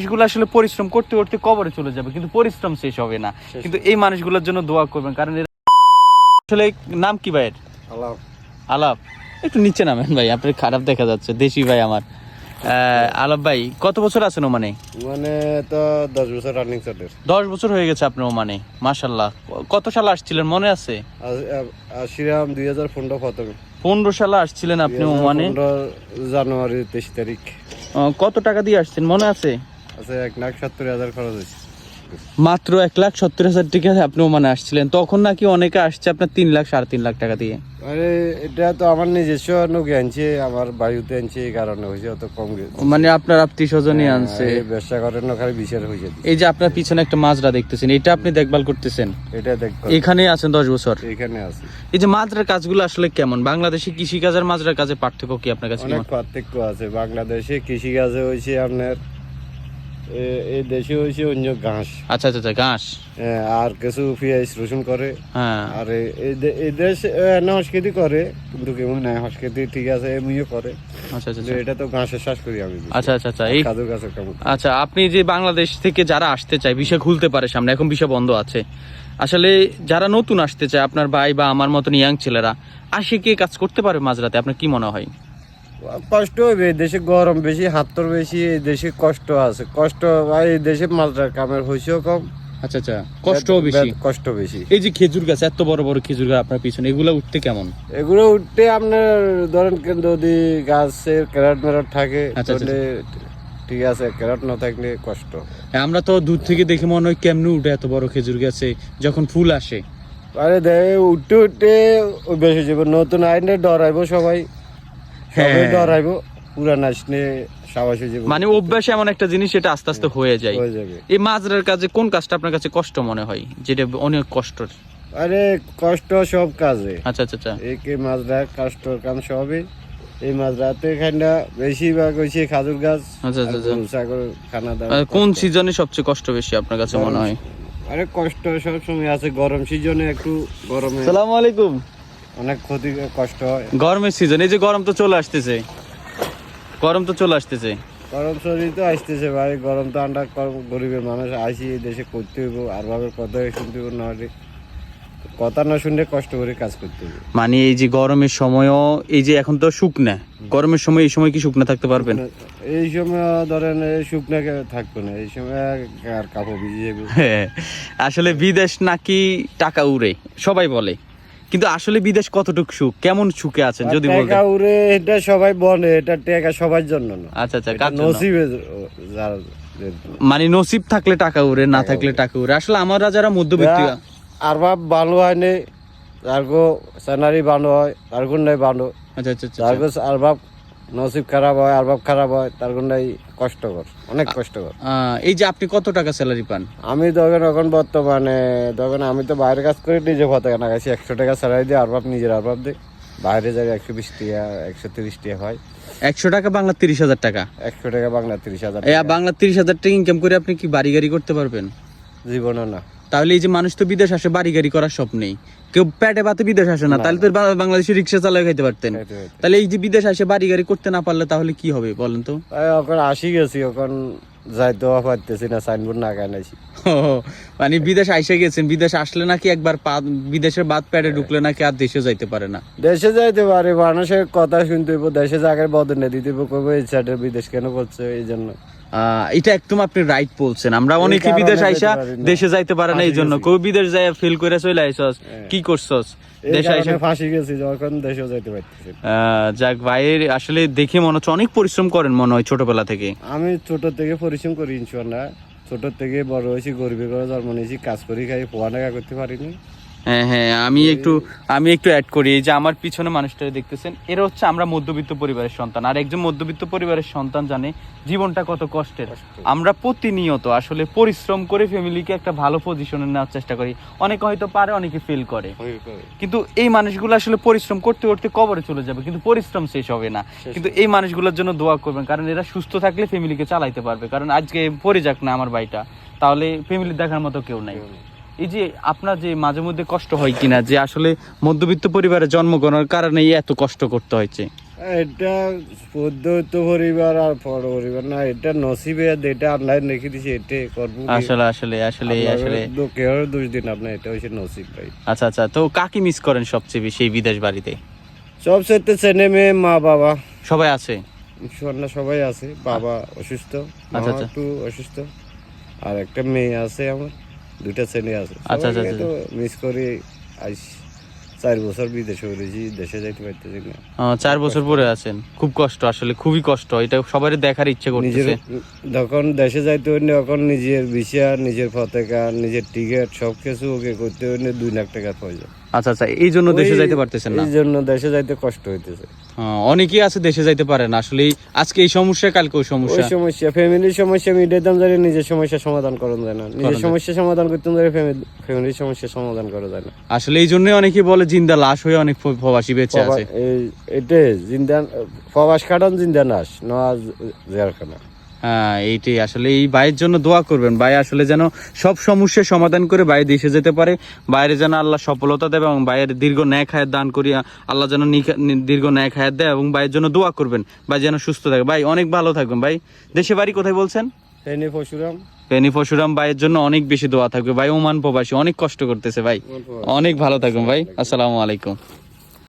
মানুষগুলো আসলে পরিশ্রম করতে করতে কবরে চলে যাবে কিন্তু পরিশ্রম শেষ হবে না। কিন্তু এই মানুষগুলোর জন্য দোয়া করবেন কারণ এরা আসলে নাম কি ভাইয়ের? আল্লাহ আলাপ। একটু নিচে নামেন ভাই আপনার খারাপ দেখা যাচ্ছে দেশি ভাই আমার। আলাপ ভাই কত বছর আছেন ওমানে? মানে তো দশ বছর রানিং চটের দশ বছর হয়ে গেছে আপনার ওমানে মাসাল্লাহ কত সালে আসছিলেন মনে আছে? আসিরাম দুই হাজার পনেরো প্রথমে। পনেরো সালে আসছিলেন আপনি ওমানে? জানুয়ারি তেইশ তারিখ। কত টাকা দিয়ে আসছেন মনে আছে? আছে এক লাখ সত্তর হাজার খরচ হয়েছে। মাত্র এক লাখ সত্তর হাজার টাকা আপনি ওমানে আসছিলেন। তখন নাকি অনেকে আসছে আপনার তিন লাখ সাড়ে তিন লাখ টাকা দিয়ে। আরে এটা তো আমার নিজস্ব নৌকে আনছে আমার আনছে এই কারণে হয়েছে অত কম মানে আপনার আত্মীয় স্বজনই হ্যাঁ, আনছে। ব্যবসা করেন না খালি বিচার হয়েছে এই যে আপনার পিছনে একটা মাজরা দেখতেছেন এটা আপনি দেখভাল করতেছেন? এটা দেখো এখানেই আছেন দশ বছর? এখানে আছে। এই যে মাজরার কাজগুলো আসলে কেমন? বাংলাদেশে কৃষি কাজের মাজরার কাজে পার্থক্য কি আপনার কাছে অনেক পার্থক্য আছে। বাংলাদেশে কৃষিকাজে হয়েছে আপনার এই দেশে হয়েছে অন্য ঘাস। আচ্ছা আচ্ছা আচ্ছা ঘাস। আর কিছু পেঁয়াজ রসুন করে। হ্যাঁ। আর এই দেশ না হসকেতি করে কিন্তু কেমন নাই হসকেতি ঠিক আছে এমনিও করে। আচ্ছা আচ্ছা এটা তো ঘাসের শ্বাস করি আমি আচ্ছা আচ্ছা আচ্ছা এই কাজু গাছের কেমন আচ্ছা আপনি যে বাংলাদেশ থেকে যারা আসতে চায় বিষয় খুলতে পারে সামনে এখন বিষয় বন্ধ আছে। আসলে যারা নতুন আসতে চায় আপনার ভাই বা আমার মতন ইয়াং ছেলেরা আসে কে কাজ করতে পারে মাঝরাতে আপনার কি মনে হয়? কষ্ট হবে দেশে গরম বেশি হাতর বেশি এই দেশে কষ্ট আছে। কষ্ট ভাই এই দেশে মালটার কামের হয়েছেও কম। আচ্ছা আচ্ছা কষ্টও বেশি। কষ্ট বেশি। এই যে খেজুর গাছ এত বড় বড় খেজুর গাছ আপনার পিছনে এগুলো উঠতে কেমন? এগুলো উঠতে আপনার ধরেন যদি গাছের ক্যারেট মেরট থাকে আচ্ছা, তাহলে ঠিক আছে ক্যারেট না থাকলে কষ্ট। আমরা তো দূর থেকে দেখে মনে হয় কেমনে উঠে এত বড় খেজুর গাছে যখন ফুল আসে। আরে দেখে উঠতে উঠতে বেশি যাবে। নতুন আইনে ডরাইবো সবাই। সবাই হ্যাঁ। ডরাইবো পুরান আসনে সাবাস মানে অভ্যাস এমন একটা জিনিস এটা আস্তে আস্তে হয়ে যায়। হয়ে যাবে। এই মাজরার কাজে কোন কাজটা আপনার কাছে কষ্ট মনে হয়? যেটা অনেক কষ্ট আরে কষ্ট সব কাজে। আচ্ছা আচ্ছা আচ্ছা। একে মাজরা কষ্টর কাম সবই। এই মাজরাতে খান্ডা বেশিরভাগ হয়েছে খাজুর গাছ আচ্ছা, আচ্ছা, আর আচ্ছা। খানা দাওয়া কোন সিজনে সবচেয়ে কষ্ট বেশি আপনার কাছে মনে হয়? আরে কষ্ট সব সময় আছে গরম সিজনে একটু গরমে। সালামু আলাইকুম। অনেক ক্ষতি কষ্ট হয়। গরমের সিজন এই যে গরম তো চলে আসতেছে। গরম তো চলে আসতেছে। গরম শরীর তো আসতেছে ভাই গরম তো আন্ডা গরিবের মানুষ আসি এই দেশে করতে হইব আর ভাবে কথা শুনতে হইব না হলে কথা না শুনলে কষ্ট করে কাজ করতে হবে মানে এই যে গরমের সময়ও এই যে এখন তো শুকনা। গরমের সময় এই সময় কি শুকনা থাকতে পারবেন? এই সময় ধরেন এই শুকনা কে- থাকতো না এই সময় আর কাপড় ভিজে যাবে হ্যাঁ, আসলে বিদেশ নাকি টাকা উড়ে সবাই বলে। কিন্তু আসলে বিদেশ কতটুকু সুখ? কেমন সুখে আছেন যদি বলতে এটা সবাই বলে এটা টাকা সবার জন্য না। আচ্ছা আচ্ছা নসিবে মানে নসিব থাকলে টাকা উড়ে না থাকলে টাকা উড়ে। আসলে আমরা যারা মধ্যবিত্ত আর বাপ ভালো হয় নে তারগো স্যানারি ভালো হয় তার নাই ভালো আচ্ছা আচ্ছা আচ্ছা তারগো আর বাপ নসিব খারাপ হয় আর বাপ খারাপ হয় তার গুন্ডাই কষ্টকর অনেক কষ্টকর। এই যে আপনি কত টাকা স্যালারি পান? আমি তখন এখন বর্তমানে তখন আমি তো বাইরে কাজ করে নিজে ভাত না গেছি একশো টাকা স্যালারি দিয়ে আর বাপ নিজের আর বাপ দিই। বাইরে যাই একশো বিশ টাকা একশো তিরিশ টাকা হয়। একশো টাকা বাংলা তিরিশ হাজার টাকা? একশো টাকা বাংলা তিরিশ হাজার বাংলা তিরিশ হাজার টাকা ইনকাম করে আপনি কি বাড়ি গাড়ি করতে পারবেন? জীবনে না। তাহলে এই যে মানুষ তো বিদেশ আসে বাড়ি গাড়ি করার স্বপ্নেই কেউ পেটে বাতে বিদেশ আসে না তাহলে তো বাংলাদেশে রিক্সা চালায় খাইতে পারতেন। তাহলে এই যে বিদেশ আসে বাড়ি গাড়ি করতে না পারলে তাহলে কি হবে বলেন তো? এখন আসি গেছি এখন পারতেছি না সাইনবোর্ড না মানে বিদেশ আইসে গেছেন বিদেশ আসলে নাকি একবার বিদেশের বাদ প্যাডে ঢুকলে নাকি আর দেশে যাইতে পারে না? দেশে যাইতে পারে মানুষের কথা শুনতে দেশে জায়গায় বদলে দিতে কইব এই বিদেশ কেন করছে এই জন্য। এটা একদম আপনি রাইট বলছেন। আমরা অনেকে বিদেশ আইসা দেশে যাইতে পারে না এই জন্য। কেউ বিদেশ যায় ফিল করে চলে আইসস কি করছস? দেশে আইসা ফাঁসি গেছি যখন দেশেও যাইতে পারতেছি যাক ভাইয়ের আসলে দেখে মনে হচ্ছে অনেক পরিশ্রম করেন মনে হয় ছোটবেলা থেকে। আমি ছোট থেকে পরিশ্রম করি ছোট থেকে বড় হয়েছি গরিবের ঘরে জন্ম নিয়েছি কাজ করি খাই পড়ালেখা করতে পারিনি। হ্যাঁ হ্যাঁ আমি একটু আমি একটু অ্যাড করি যে আমার পিছনে মানুষটা দেখতেছেন এরা হচ্ছে আমরা মধ্যবিত্ত পরিবারের সন্তান। আর একজন মধ্যবিত্ত পরিবারের সন্তান জানে জীবনটা কত কষ্টের। আমরা প্রতিনিয়ত আসলে পরিশ্রম করে ফ্যামিলিকে একটা ভালো পজিশনে নেওয়ার চেষ্টা করি। অনেকে হয়তো পারে অনেকে ফেল করে। কিন্তু এই মানুষগুলো আসলে পরিশ্রম করতে করতে কবরে চলে যাবে কিন্তু পরিশ্রম শেষ হবে না। কিন্তু এই মানুষগুলোর জন্য দোয়া করবেন কারণ এরা সুস্থ থাকলে ফ্যামিলিকে চালাইতে পারবে। কারণ আজকে পরে যাক না আমার ভাইটা তাহলে ফ্যামিলি দেখার মতো কেউ নাই। এই যে আপনার যে মাঝে মধ্যে কষ্ট হয় কিনা যে আসলে মধ্যবিত্ত পরিবারে জন্মগ্রহণের কারণে এত কষ্ট করতে হয়েছে? এটা পদ্ধত পরিবার আর পর পরিবার না এটা নসিবে যেটা অনলাইন রেখে দিছে এটা করব আসলে আসলে আসলে আসলে। কেউ দোষ দিন আপনার এটা হচ্ছে নসিব ভাই। আচ্ছা আচ্ছা তো কাকে মিস করেন সবচেয়ে বেশি বিদেশ বাড়িতে? সবচেয়ে ছেলে মেয়ে মা বাবা। সবাই আছে? না সবাই আছে বাবা অসুস্থ আচ্ছা, আচ্ছা। একটু অসুস্থ আর একটা মেয়ে আছে আমার। দুইটা ছেলে আছে। আচ্ছা, আচ্ছা, তো মিস করি আইস চার বছর বিদেশে উঠেছি দেশে যাইতে পারতেছি না। চার বছর পরে আছেন। খুব কষ্ট আসলে খুবই কষ্ট। এটা সবারই দেখার ইচ্ছে নিজের করতেছে যখন দেশে যাইতে হইলে তখন নিজের ভিসা নিজের পতাকা নিজের টিকিট সব কিছু ওকে করতে হইলে দুই লাখ টাকা প্রয়োজন আচ্ছা আচ্ছা এই জন্য দেশে যাইতে পারতেছেন না? এই জন্য দেশে যাইতে কষ্ট হইতেছে। আহ, অনেকেই আছে দেশে যাইতে পারে না আসলে আজকে এই সমস্যা কালকে ওই ওই সমস্যা সমস্যা ফ্যামিলির সমস্যা মিটাইতাম জানি নিজের সমস্যা সমাধান করা যায় না। নিজের। সমস্যা সমাধান করতাম জানি ফ্যামিলির সমস্যা সমাধান করা যায় না। আসলে এই জন্যই অনেকেই বলে জিন্দা লাশ হয়ে অনেক প্রবাসী বেঁচে আছে। এটাই জিন্দা প্রবাস কাটান জিন্দা নাশ নওয়াজ জেলখানা। হ্যাঁ এইটাই। আসলে এই ভাইয়ের জন্য দোয়া করবেন। ভাই আসলে যেন সব সমস্যার সমাধান করে বাইরে দেশে যেতে পারে। বাইরে যেন আল্লাহ সফলতা দেবে এবং ভাইয়ের দীর্ঘ ন্যায় খায়ের দান করিয়া আল্লাহ যেন দীর্ঘ ন্যায় খায়ের দেয় এবং ভাইয়ের জন্য দোয়া করবেন। ভাই যেন সুস্থ থাকে। ভাই অনেক ভালো থাকবেন। ভাই দেশে বাড়ি কোথায় বলছেন? ফেনি পশুরাম ভাইয়ের জন্য অনেক বেশি দোয়া থাকবে। ভাই ওমান প্রবাসী অনেক কষ্ট করতেছে ভাই। অনেক ভালো থাকবেন ভাই। আসসালামু আলাইকুম।